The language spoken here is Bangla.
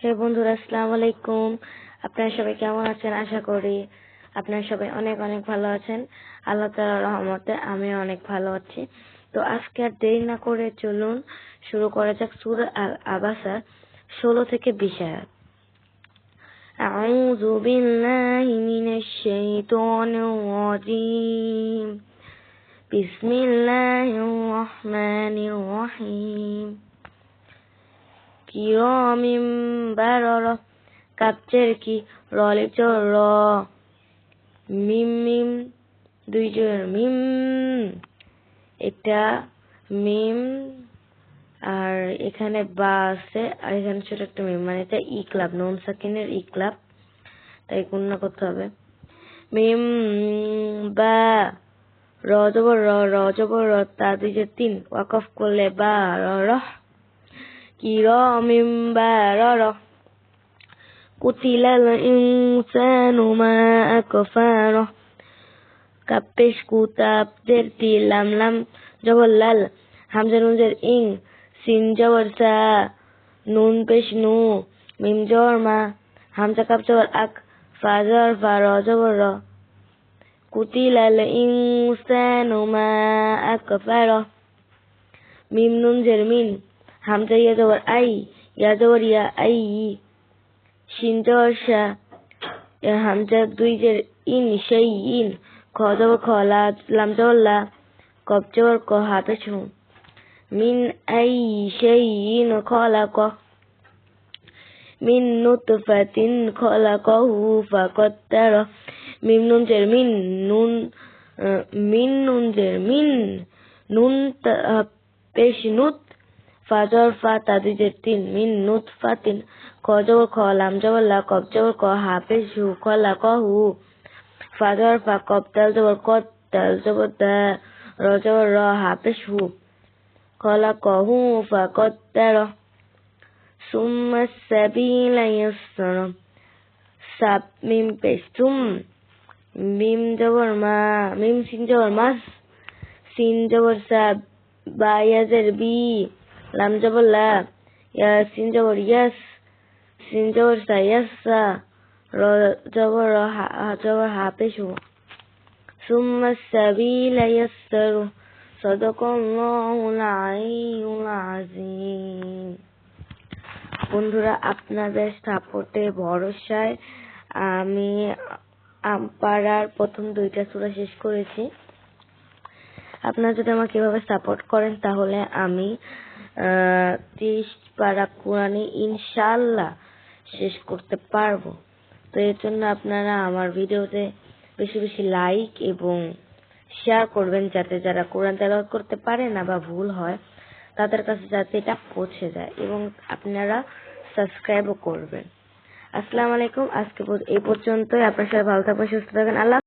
হে বন্ধুরা আসসালামু আলাইকুম আপনারা সবাই কেমন আছেন আশা করি আপনারা সবাই অনেক অনেক ভালো আছেন আল্লাহ তাআলার রহমতে আমিও অনেক ভালো আছি তো আজকে আর দেরি না করে চলুন শুরু করা যাক সূরা আল আবাসা ষোলো থেকে বিশ আয়াত أعوذ بالله من الشيطان الرجيم بسم الله الرحمن الرحيم কিরমিম বারর কাপচের কি রলে চর র মিম মিম। দুই জোর মিম এটা মিম আর এখানে বা আছে, আর এখানে ছোট একটা মিম মানে এটা ই ক্লাব, নন সাকিনের ই ক্লাব। তাই গুণনা করতে হবে। মিম বা র জবর র র জবর র তা দুই যে তিন, ওয়াকফ করলে বা, র রহ কিরামিম বারারা কুতিলাল ইনসানু মা আকফারা কাপেশ কুতাবদের তি লাম লাম জবর লাল হামজা নুনজের ইং সিন জবর সা নুন পেশ নু মিম জবর মা হামজা কাপ জবর আক ফা জবর ফা র জবর র কুতিলাল ইনসানু মা আকফারা মিম নুন জের মিন হামজা ইয়া জবর আই ইয়া জবর ইয়া আই শিন জবর শা হামজা দুই জের ইন সেই ইন খ জবর খ লাম ক হাতে ছু মিন আই সেই ইন খলা ক মিন নুতফাতিন খলাকাহু ফাকাদ্দার মিম নুন জের মিন নুন মিন নুন জের মিন নুন পেশ নুত ফাজর ফা তাদিজের তিন, মিন নুত ফাতিন খ জবর খ, লাম জবর লা কব জবর ক, হাফেজ হু, খ লা, ক হু। ফাজর ফা কব তাল জবর ক তাল জবর দা, র জবর র, হাফেজ হু। খ লা, ক হু, ফা, ক তার সুম্মা সাবিলা ইয়াসসার। সাব, মিম, পেশ। মিম জবর মা, মিম, সিন জবর মাস। সিন জবর সাব বা। ইয়াজের বি লাম জবর লা ইয়া সিন জবর ইয়াস সিন জবর সা ইয়াসা র জবর র হা জবর হা পেশু সুম্মা সাবিলা ইয়াসসারু সাদাকাল্লাহুল আলিয়্যুল আযীম বন্ধুরা, আপনাদের সাপোর্টে ভরসায় আমি পাড়ার প্রথম দুইটা সূরা শেষ করেছি। আপনারা যদি আমাকে এভাবে সাপোর্ট করেন, তাহলে আমি ত্রিশ পারা কোরআনে ইনশাল্লাহ শেষ করতে পারব। তো এর জন্য আপনারা আমার ভিডিওতে বেশি বেশি লাইক এবং শেয়ার করবেন যাতে যারা কোরআন তেলাওয়াত করতে পারে না বা ভুল হয়, তাদের কাছে যাতে এটা পৌঁছে যায় এবং আপনারা সাবস্ক্রাইবও করবেন। আসসালামু আলাইকুম, আজকে এই পর্যন্তই। আপনার সবাই ভালো থাকবেন, সুস্থ থাকবেন। আল্লাহ